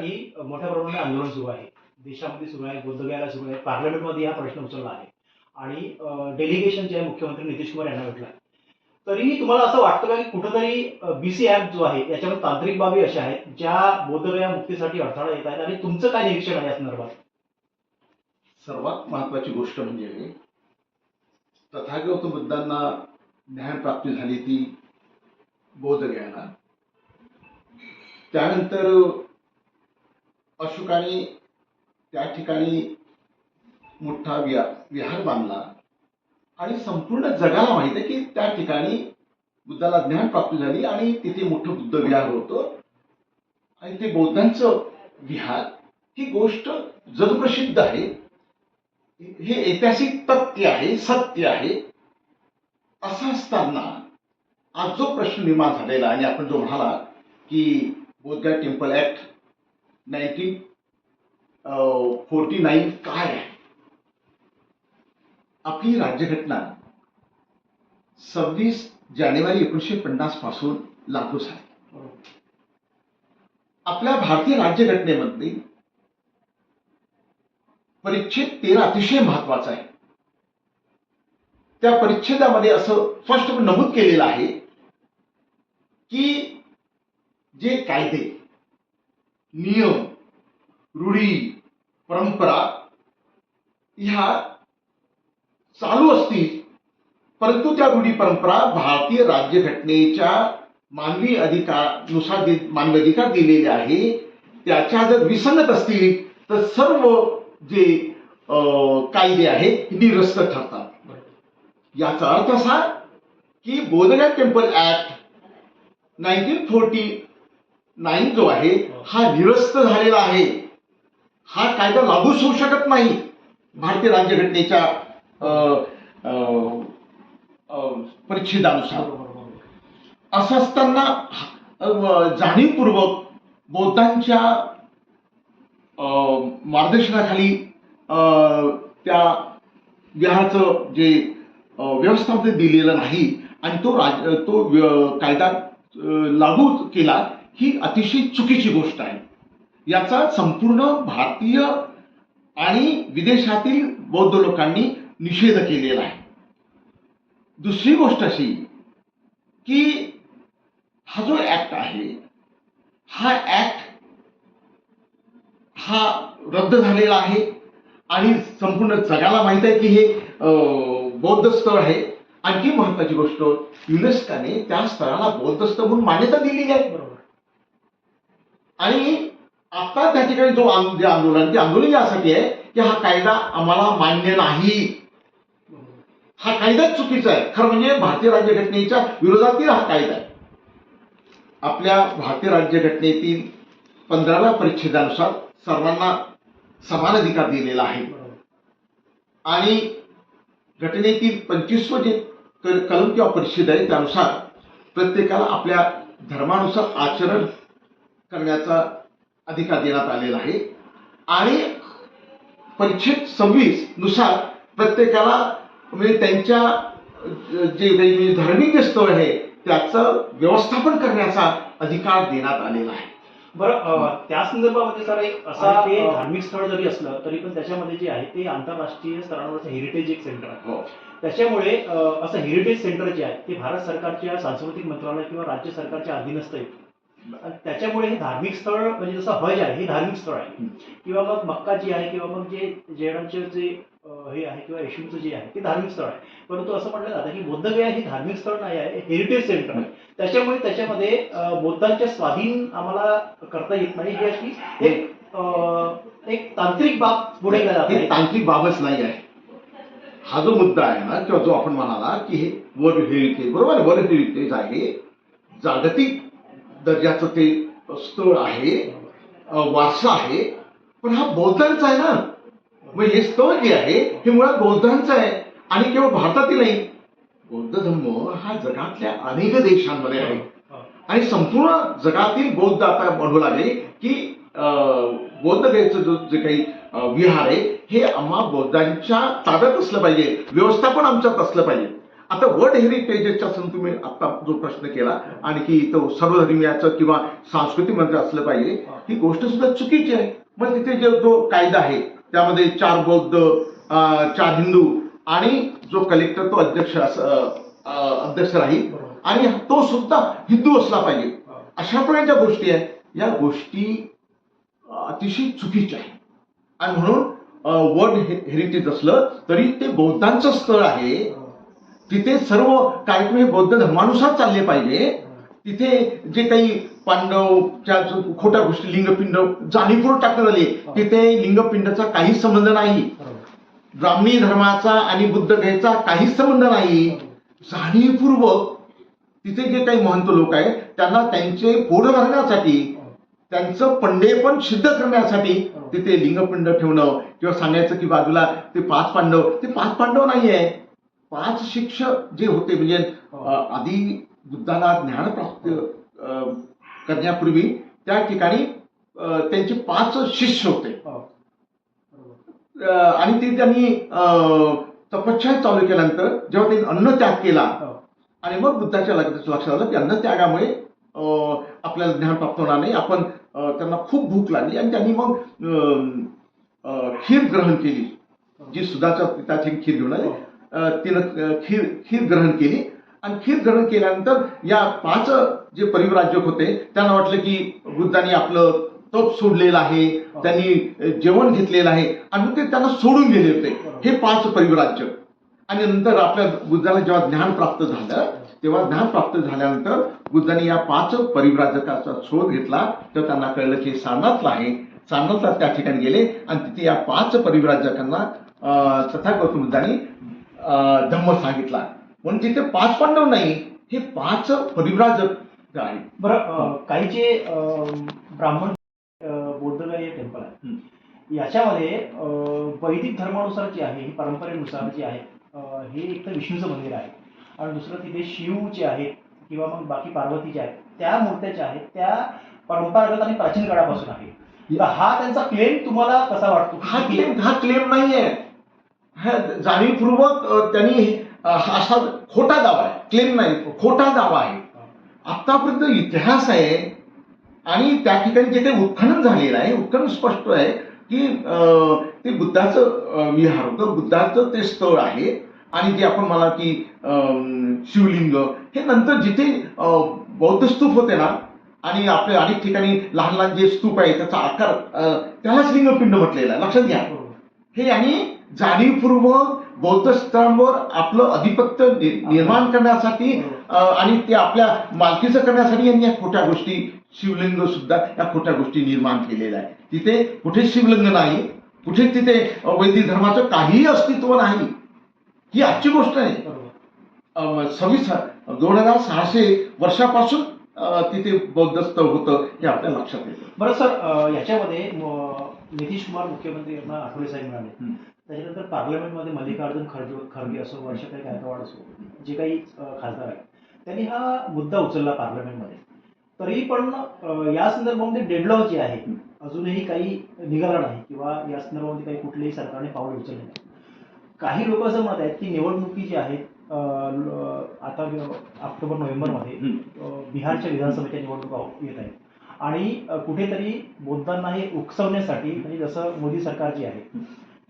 त्यासाठी मोठ्या प्रमाणात आंदोलन सुरू आहे. देशामध्ये सुरू आहे बोधगयाला सुरू आहे पार्लमेंटमध्ये हा प्रश्न उचलला आहे. आणि डेलिगेशन जे आहे मुख्यमंत्री नितीश कुमार यांना भेटला तरीही तुम्हाला असं वाटतं का की कुठंतरी बीसी ऍप जो आहे याच्यामध्ये तांत्रिक बाबी अशा आहेत ज्या बोधगया मुक्तीसाठी अडथळा येत आहेत आणि तुमचं काय निरीक्षण आहे या संदर्भात? सर्वात महत्वाची गोष्ट म्हणजे तथागत बुद्धांना ज्ञानप्राप्ती झाली ती बोधगयाला. त्यानंतर अशोकाने त्या ठिकाणी मोठा विहा विहार बांधला. आणि संपूर्ण जगाला माहीत आहे की त्या ठिकाणी बुद्धाला ज्ञान प्राप्त झाली आणि तिथे मोठं बुद्ध विहार होतं. आणि ते बौद्धांचं विहार ही गोष्ट जगप्रसिद्ध आहे. हे ऐतिहासिक तथ्य आहे सत्य आहे. असं असताना आज जो प्रश्न निर्माण झालेला आणि आपण जो म्हणाला की Bodhgaya temple act nineteen forty nine काय आहे? आपली राज्यघटना सव्वीस जानेवारी एकोणीसशे पन्नासपासून लागू झाली. आपल्या भारतीय राज्यघटनेमध्ये परिच्छेद तेरा अतिशय महत्त्वाचा आहे. त्या परिच्छेदामध्ये असं स्पष्ट नमूद केलेलं आहे की जे कायदे नियम रूढी परंपरा ह्या चालू असतील. परंतु त्या रूढी परंपरा भारतीय राज्यघटनेच्या मानवी अधिकारनुसार दि- मानवी अधिकार दिलेले आहे. त्याच्या जर विसंगत असतील तर सर्व जे कायदे आहेत निरस्त ठरतात. याचा अर्थ असा की Bodhgaya temple act nineteen forty nine जो आहे हा निरस्त झालेला आहे. हा कायदा लागूच होऊ शकत नाही. भारतीय राज्यघटनेच्या परिच्छेदानुसार. असं असताना जाणीवपूर्वक बौद्धांच्या अं, मार्गदर्शनाखाली अं, त्या विहाराचं जे व्यवस्थापन दिलेलं नाही आणि तो राज तो कायदा लागू केला ही अतिशय चुकीची गोष्ट आहे. याचा संपूर्ण भारतीय आणि विदेशातील बौद्ध लोकांनी निषेध केलेला आहे. दुसरी गोष्ट अशी की हा जो ऍक्ट आहे हा ऍक्ट हा रद्द झालेला आहे आणि संपूर्ण जगाला माहीत आहे की हे अं, बौद्ध स्थळ आहे. आणखी महत्वाची गोष्ट युनेस्कोने त्या स्थळाला बौद्ध स्थळ म्हणून मान्यता दिलेली आहे. बरोबर. आणि आता त्या ठिकाणी जो जे आंदोलन ते आंदोलन यासाठी आहे की हा कायदा आम्हाला मान्य नाही. हा कायदाच चुकीचा आहे. खरं म्हणजे भारतीय राज्यघटनेच्या विरोधातील हा कायदा आहे. आपल्या भारतीय राज्यघटनेतील पंधराव्या परिच्छेदानुसार सर्वांना समान अधिकार दिलेला आहे. आणि घटनेतील पंचवीसवं जे कलम किंवा परिच्छेद आहे त्यानुसार प्रत्येकाला आपल्या धर्मानुसार आचरण करण्याचा अधिकार देण्यात आलेला आहे. आणि परिच्छेद सव्वीसनुसार प्रत्येकाला म्हणजे त्यांच्या जे काही म्हणजे धार्मिक स्थळ आहे त्याचं व्यवस्थापन करण्याचा अधिकार देण्यात आलेला आहे. बरं त्या संदर्भामध्ये सर एक असा ते धार्मिक स्थळ जरी असलं तरी पण त्याच्यामध्ये जे आहे ते आंतरराष्ट्रीय स्तरावरचं हेरिटेज एक सेंटर आहे. हो. त्याच्यामुळे असं हेरिटेज सेंटर जे आहे ते भारत सरकारच्या सांस्कृतिक मंत्रालय किंवा राज्य सरकारच्या अधीनस्थ आणि त्याच्यामुळे हे धार्मिक स्थळ म्हणजे जसं हज आहे हे धार्मिक स्थळ आहे. किंवा मग मक्का जी आहे किंवा मग जे जैनांचे जे हे आहे किंवा येशूचं जे आहे ते धार्मिक स्थळ आहे. परंतु असं म्हटलं जातं की बौद्धगया हे धार्मिक स्थळ नाही आहे हेरिटेज सेंटर आहे. त्याच्यामुळे त्याच्यामध्ये बौद्धांच्या स्वाधीन आम्हाला करता येत नाही. ही अशी एक एक तांत्रिक बाब पुढे जात तांत्रिक बाबच नाही आहे. हा जो मुद्दा आहे ना किंवा जो आपण म्हणाला की हे वर्ल्ड हेरिटेज बरोबर? वर्ल्ड हेरिटेज आहे जागतिक दर्जाचं ते स्थळ आहे वारसा आहे पण हा बौद्धांचा आहे ना. मग हे स्थळ जे आहे हे मुळात बौद्धांचं आहे आणि केवळ भारतातील नाही. बौद्ध धर्म हा जगातल्या अनेक देशांमध्ये आहे. आणि संपूर्ण जगातील बौद्ध आता म्हणू लागले की अं, बौद्ध गयेचं जो जे काही विहार आहे हे आम्हा बौद्धांच्या ताब्यात असलं पाहिजे व्यवस्थापन आमच्यात असलं पाहिजे. आता वर्ल्ड हेरिटेजचा सण तुम्ही आता जो प्रश्न केला आणि की तो सर्वधर्मीयाचं किंवा सांस्कृतिक मंत्र असलं पाहिजे ही गोष्ट सुद्धा चुकीची आहे. मग तिथे जो जो कायदा आहे त्यामध्ये चार बौद्ध चार हिंदू आणि जो कलेक्टर तो अध्यक्ष अध्यक्ष राहील आणि तो सुद्धा हिंदू असला पाहिजे. अशा प्रकारच्या गोष्टी आहेत. या गोष्टी अतिशय चुकीच्या आहेत. आणि म्हणून वर्ल्ड हेरिटेज असलं तरी ते बौद्धांचं स्थळ आहे. तिथे सर्व कार्यक्रम हे बौद्ध धर्मानुसार चालले पाहिजे. तिथे जे काही पांडवच्या खोट्या गोष्टी लिंगपिंड जाणीवपूर्वक टाकण्यात आली तिथे लिंगपिंडचा काही संबंध नाही. ब्राह्मणी धर्माचा आणि बुद्ध घ्यायचा काहीच संबंध नाही. जाणीवपूर्वक तिथे जे काही महंत लोक आहेत त्यांना त्यांचे पोट भरण्यासाठी त्यांचं पंडेपण सिद्ध करण्यासाठी तिथे लिंगपिंड ठेवणं किंवा सांगायचं की बाजूला ते पाच पांडव ते पाच पांडव नाही आहे पाच शिक्षक जे होते म्हणजे आधी बुद्धाला ज्ञान प्राप्त करण्यापूर्वी त्या ठिकाणी त्यांचे पाच शिष्य होते हो. आणि ते त्यांनी अं, तपश्चर्या चालू केल्यानंतर जेव्हा त्यांनी अन्न त्याग केला हो. आणि मग बुद्धाच्या लक्षात लक्षात आलं की अन्न त्यागामुळे आपल्याला ज्ञान प्राप्त होणार नाही आपण त्यांना खूप भूक लागली आणि त्यांनी मग खीर ग्रहण केली जी सुधाच्या पिताची खीर घेऊन आले हो. तिनं खीर खीर ग्रहण केली. आणि खीर ग्रहण केल्यानंतर या पाच जे परिव्राजक होते त्यांना वाटलं की बुद्धांनी आपलं तप सोडलेलं आहे त्यांनी जेवण घेतलेलं आहे. आणि ते त्यांना सोडून गेले होते. हे पाच परिव्राजक. आणि नंतर आपल्या बुद्धाला जेव्हा ज्ञान प्राप्त झालं तेव्हा ज्ञान प्राप्त झाल्यानंतर बुद्धाने या पाच परिव्राजकाचा शोध घेतला. तर त्यांना कळलं की सारनाथला आहे. सारनाथला त्या ठिकाणी गेले. आणि तिथे या पाच परिव्राजकांना अं, तथागत बुद्धाने धम्म सांगितला. म्हणून तिथे पाच पांडव नाही हे पाच परिव्राजक आहे. बरं काही जे ब्राह्मण बौद्धगया टेम्पल आहे याच्यामध्ये वैदिक धर्मानुसार जे आहे ही परंपरेनुसार जे आहे हे एक तर विष्णूचं मंदिर आहे. आणि दुसरं तिथे शिव जे आहेत किंवा मग बाकी पार्वती जे आहेत त्या मूर्त्या ज्या आहेत त्या परंपरागत आणि प्राचीन काळापासून आहे. हा त्यांचा क्लेम तुम्हाला कसा वाटतो? हा क्लेम हा क्लेम नाहीये. हा जाणीवपूर्वक त्यांनी हा असा खोटा दावा आहे. क्लेम नाही खोटा दावा आहे. आतापर्यंत इतिहास आहे आणि त्या ठिकाणी जे काही उत्खनन झालेलं आहे उत्खनन स्पष्ट आहे की ते बुद्धाचं विहार होतं बुद्धाचं ते स्थळ आहे आणि जे आपण मला की शिवलिंग हे नंतर जिथे बौद्ध स्तूप होते ना आणि आपले अनेक ठिकाणी लहान लहान जे स्तूप आहे त्याचा आकार त्यालाच लिंगपिंड म्हटलेला आहे. लक्षात घ्या. हो. हे यांनी जाणीवपूर्वक बौद्ध स्थळांवर आपलं अधिपत्य निर्माण करण्यासाठी अ, आणि ते आपल्या मालकीचं करण्यासाठी यांनी या खोट्या गोष्टी शिवलिंग सुद्धा या खोट्या गोष्टी निर्माण केलेल्या आहे तिथे कुठे शिवलिंग नाही कुठे तिथे वैदिक धर्माचं काहीही अस्तित्व नाही ही आजची गोष्ट आहे. सव्वीस दोन हजार सहाशे वर्षापासून तिथे बौद्ध स्थळ होतं हे आपल्या लक्षात येतं. बरं सर याच्यामध्ये नितीश कुमार मुख्यमंत्री यांना आठवले साहेब मिळाले. त्याच्यानंतर पार्लमेंटमध्ये मल्लिकार्जुन खरगे खरगे असो वर्षाताई गायकवाड असो जे काही खासदार आहेत. त्यांनी हा मुद्दा उचलला पार्लमेंटमध्ये. तरी पण या संदर्भामध्ये डेडलॉक जे आहे अजूनही काही निघाला नाही किंवा या संदर्भामध्ये काही कुठलेही सरकारने पाऊल उचलले नाही. काही लोक असं म्हणत आहेत की निवडणुकी जी आहेत आता ऑक्टोबर नोव्हेंबरमध्ये हं. बिहारच्या विधानसभेच्या निवडणुका येत आहेत. आणि कुठेतरी बौद्धांना हे उकसवण्यासाठी म्हणजे जसं मोदी सरकार जे आहे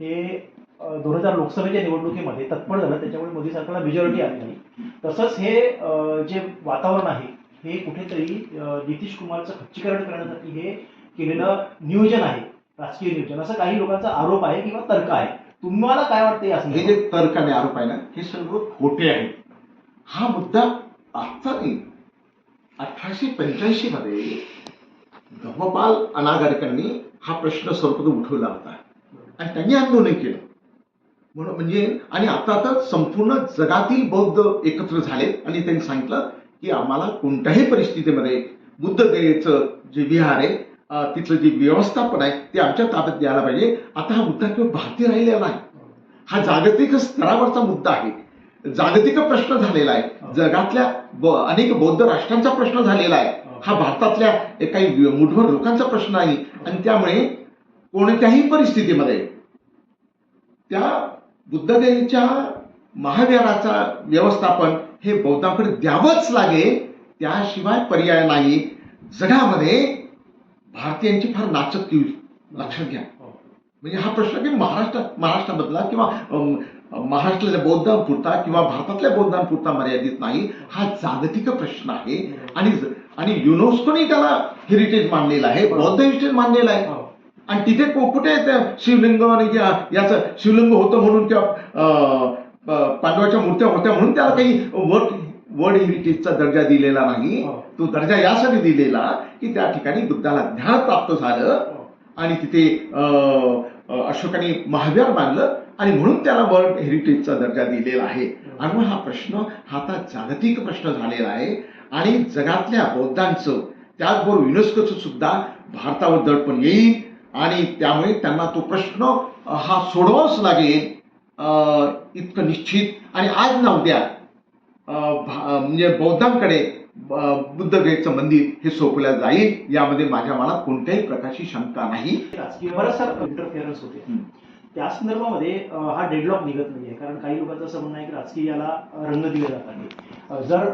हे दोन हजार लोकसभेच्या निवडणुकीमध्ये तत्पर झालं त्याच्यामुळे मोदी सरकारला मेजॉरिटी आली नाही. तसंच हे जे वातावरण आहे हे कुठेतरी नितीश कुमारचं खच्चीकरण करण्यासाठी हे केलेलं नियोजन आहे राजकीय नियोजन. असं काही लोकांचा आरोप आहे किंवा तर्क आहे. तुम्हाला काय वाटतं या हे? जे तर्क आणि आरोप आहे ना हे सर्व खोटे आहेत. हा मुद्दा आजचा नाही. अठराशे पंच्याऐंशी मध्ये धर्मपाल अनागरिकांनी हा प्रश्न सर्वप्रथम उठवला होता. आणि त्यांनी आंदोलन केलं. म्हणून म्हणजे आणि आता आता संपूर्ण जगातील बौद्ध एकत्र झालेत आणि त्यांनी सांगितलं की आम्हाला कोणत्याही परिस्थितीमध्ये बुद्ध गयेचं जे विहार आहे तिथलं जे व्यवस्थापन आहे ते आमच्या ताब्यात द्यायला पाहिजे. आता हा मुद्दा केवळ भारतीय राहिलेला नाही. हा जागतिक स्तरावरचा मुद्दा आहे. जागतिक प्रश्न झालेला आहे. जगातल्या ब- अनेक बौद्ध राष्ट्रांचा प्रश्न झालेला आहे. हा. भारतातल्या काही मुठभर लोकांचा प्रश्न आहे. आणि त्यामुळे कोणत्याही परिस्थितीमध्ये त्या बुद्धगयेच्या महाविहाराचा व्यवस्थापन हे बौद्धांकडे द्यावंच लागेल. त्याशिवाय पर्याय नाही. जगामध्ये भारतीयांची फार नाचक्की होईल लक्षात घ्या. हो. म्हणजे हा प्रश्न की महाराष्ट्र महाराष्ट्रामधला किंवा महाराष्ट्रातल्या बौद्धांपुरता किंवा भारतातल्या बौद्धांपुरता मर्यादित नाही हा जागतिक प्रश्न आहे. आणि आणि युनेस्कोने त्याला हेरिटेज मानलेला आहे बौद्ध हेरिटेज मानलेला आहे. हो. आणि तिथे कु- कुठे शिवलिंग याचं शिवलिंग होतं म्हणून किंवा पांडवाच्या मूर्त्या होत्या म्हणून त्याला काही वर्ल्ड वर्ल्ड हेरिटेजचा दर्जा दिलेला नाही. हो. तो दर्जा यासाठी दिलेला की त्या ठिकाणी बुद्धाला ज्ञान प्राप्त झालं हो. आणि तिथे अशोकाने महाविहार बांधलं आणि म्हणून त्याला वर्ल्ड हेरिटेजचा दर्जा दिलेला आहे. आणि मग हा प्रश्न हा आता जागतिक प्रश्न झालेला आहे. आणि जगातल्या बौद्धांचं त्याचबरोबर युनेस्कोचं सुद्धा भारतावर दडपण येईल. आणि त्यामुळे त्यांना तो प्रश्न हा सोडवाच लागेल. इतकं निश्चित. आणि आज ना उद्या म्हणजे बौद्धांकडे बुद्धगयेचं मंदिर हे सोपलं जाईल यामध्ये माझ्या मनात कोणत्याही प्रकारची शंका नाही राजकीय इंटरफिअरन्स होते. त्या संदर्भामध्ये हा डेडलॉक निघत नाहीये कारण काही लोकांचं असं म्हणणं आहे की राजकीयाला रंग दिले जात आहे अं, जर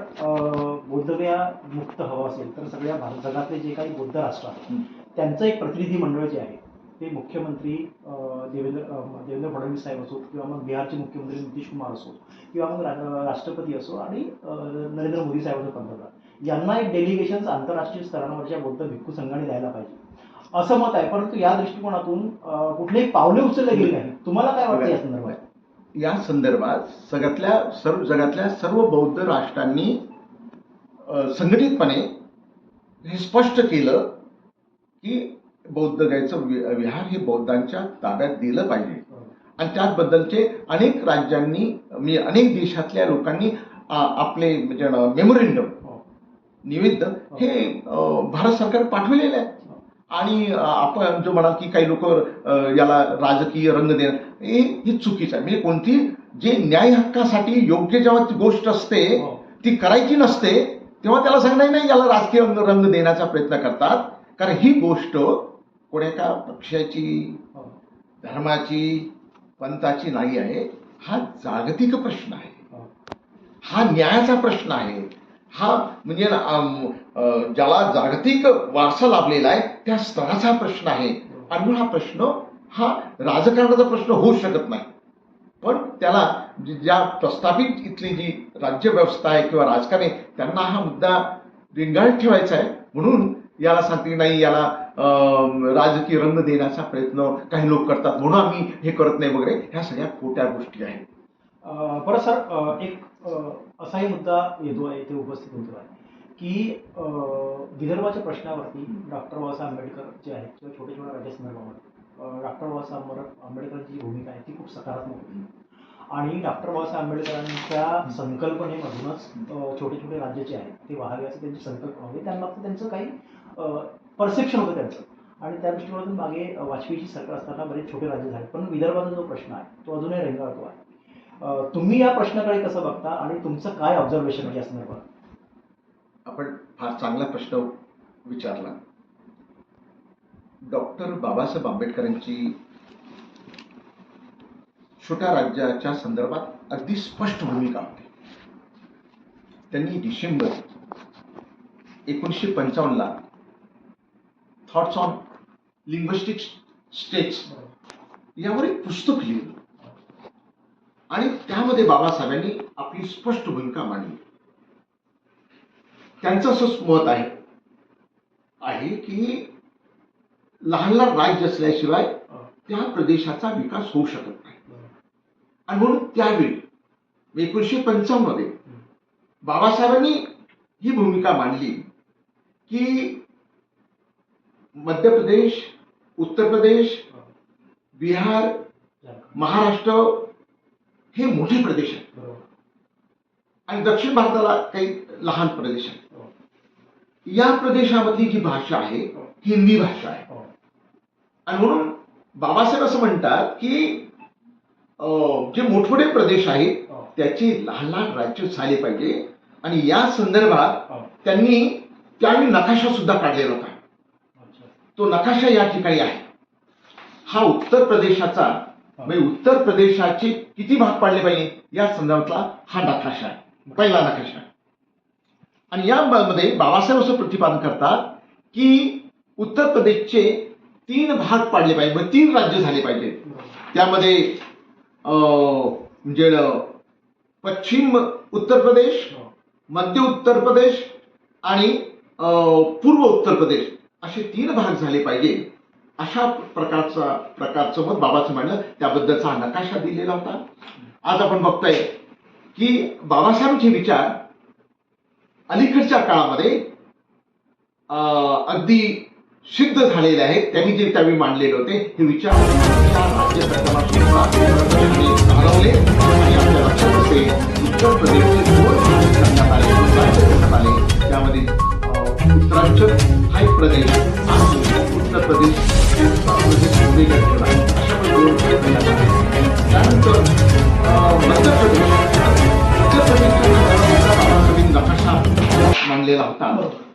बोद्धगया मुक्त हवा असेल तर सगळ्या भारत जगातले जे काही बौद्ध राष्ट्र आहेत. त्यांचं एक प्रतिनिधी मंडळ जे आहे ते मुख्यमंत्री देवेंद्र देवेंद्र फडणवीस साहेब असो किंवा मग बिहारचे मुख्यमंत्री नितीश कुमार असो किंवा मग रा- राष्ट्रपती असो आणि नरेंद्र मोदी साहेब असो पंतप्रधान. यांना एक डेलिगेशन आंतरराष्ट्रीय स्तरावरच्या बौद्ध भिक्खू संघाने द्यायला पाहिजे. असं मत आहे परंतु या दृष्टिकोनातून कुठलेही पावले उचलले गेले नाही तुम्हाला काय वाटतं या संदर्भात? या संदर्भात सगळ्यातल्या सर्व जगातल्या सर्व बौद्ध राष्ट्रांनी संघटितपणे हे स्पष्ट केलं की बौद्ध गायचं विहार हे बौद्धांच्या ताब्यात दिलं पाहिजे. आणि त्याचबद्दलचे अनेक राज्यांनी म्हणजे अनेक देशातल्या लोकांनी आपले म्हणजे मेमोरेंडम हो. निवेद हे. अ, भारत सरकार पाठवलेले आहे. आणि आपण जो म्हणाल की काही लोक याला राजकीय रंग देणं हे हे चुकीचं आहे. म्हणजे कोणती जे न्याय हक्कासाठी योग्य जेव्हा ती गोष्ट असते हो. ती करायची नसते तेव्हा त्याला सांगणार नाही याला राजकीय रंग रंग देण्याचा प्रयत्न करतात. कारण ही गोष्ट एका पक्षाची हो. धर्माची पंथाची नाही आहे हा जागतिक प्रश्न आहे. हो. हा न्यायाचा प्रश्न आहे. हा म्हणजे ज्याला जागतिक वारसा लाभलेला आहे त्या स्तराचा प्रश्न आहे. आणि हा प्रश्न हा राजकारणाचा प्रश्न होऊ शकत नाही. पण त्याला ज्या प्रस्थापित इथली जी राज्यव्यवस्था आहे किंवा राजकारण त्यांना हा मुद्दा रिंगाळत ठेवायचा आहे. म्हणून याला सांगते नाही याला राजकीय रंग देण्याचा प्रयत्न काही लोक करतात. म्हणून आम्ही हे करत नाही वगैरे. ह्या सगळ्या खोट्या गोष्टी आहेत. बरं सर एक असाही मुद्दा येतो आहे इथे उपस्थित होतो आहे की विदर्भाच्या प्रश्नावरती डॉक्टर बाबासाहेब आंबेडकर जे आहेत किंवा छोट्या छोट्या राज्यसंदर्भामध्ये डॉक्टर बाबासाहेब आंबेडकरांची जी भूमिका आहे ती खूप सकारात्मक होती. आणि डॉक्टर बाबासाहेब आंबेडकरांच्या संकल्पनेमधूनच छोटे छोटे राज्य जे आहेत ते वाहावे असं त्यांची संकल्पना होती. त्यांना त्यांचं काही परसेप्शन होतं त्यांचं. आणि त्या दृष्टिकोनातून मागे वाजपेयीची सरकार असताना बरेच छोटे राज्य झाले. पण विदर्भाचा जो प्रश्न आहे तो अजूनही रेंगाळतो आहे. तुम्ही या प्रश्नाकडे कसं बघता आणि तुमचं काय ऑब्झर्वेशन आहे या संदर्भात? आपण फार चांगला प्रश्न विचारला. डॉक्टर बाबासाहेब आंबेडकरांची छोट्या राज्याच्या संदर्भात अगदी स्पष्ट भूमिका होती. त्यांनी डिसेंबर एकोणीसशे पंचावन्नला थॉट्स ऑन लिंग्विस्टिक स्टेट्स यावर एक पुस्तक लिहिलं. आणि त्यामध्ये बाबासाहेबांनी आपली स्पष्ट भूमिका मांडली. त्यांचं असंच मत आहे आहे की लहान लहान राज्य असल्याशिवाय त्या प्रदेशाचा विकास होऊ शकत नाही. आणि म्हणून त्यावेळी एकोणीसशे पंचावन्नमध्ये बाबासाहेबांनी ही भूमिका मांडली की मध्य प्रदेश उत्तर प्रदेश बिहार महाराष्ट्र हे मोठे प्रदेश आहेत आणि दक्षिण भारताला काही लहान प्रदेश आहेत या प्रदेशामधली जी भाषा आहे हिंदी भाषा आहे हो. आणि म्हणून बाबासाहेब असं म्हणतात की जे मोठमोठे प्रदेश आहेत हो. त्याचे लहान लहान राज्य झाले पाहिजे आणि या संदर्भात हो. त्यांनी त्यावेळी नकाशा सुद्धा काढलेला होता. तो नकाशा या ठिकाणी आहे. हा उत्तर प्रदेशाचा म्हणजे उत्तर प्रदेशाचे किती भाग पाडले पाहिजे? या संदर्भातला हा नकाशा आहे. पहिला नकाशा. आहे आणि यामध्ये बाबासाहेब असं प्रतिपादन करतात की उत्तर प्रदेशचे तीन भाग पाडले पाहिजे म्हणजे तीन राज्य झाले पाहिजे. त्यामध्ये म्हणजे पश्चिम उत्तर प्रदेश. मध्य उत्तर प्रदेश आणि पूर्व उत्तर प्रदेश. असे तीन भाग झाले पाहिजे. अशा प्रकारचा प्रकारचं मत बाबाचं म्हणलं त्याबद्दलचा हा नकाशा दिलेला होता. आज आपण बघतोय की बाबासाहेबांचे विचार अलीकडच्या काळामध्ये अगदी सिद्ध झालेले आहेत. त्यांनी जे त्यावेळी मांडलेले होते हे विचार आणि आपल्या लक्षात असेल उत्तर प्रदेशचे दोन करण्यात आले त्यामध्ये उत्तरांचल हा एक प्रदेश उत्तर प्रदेश प्रदेश अशा प्रकारे त्यानंतर मध्य प्रदेश मध्य प्रदेशच्या नकाशा मानलेला होता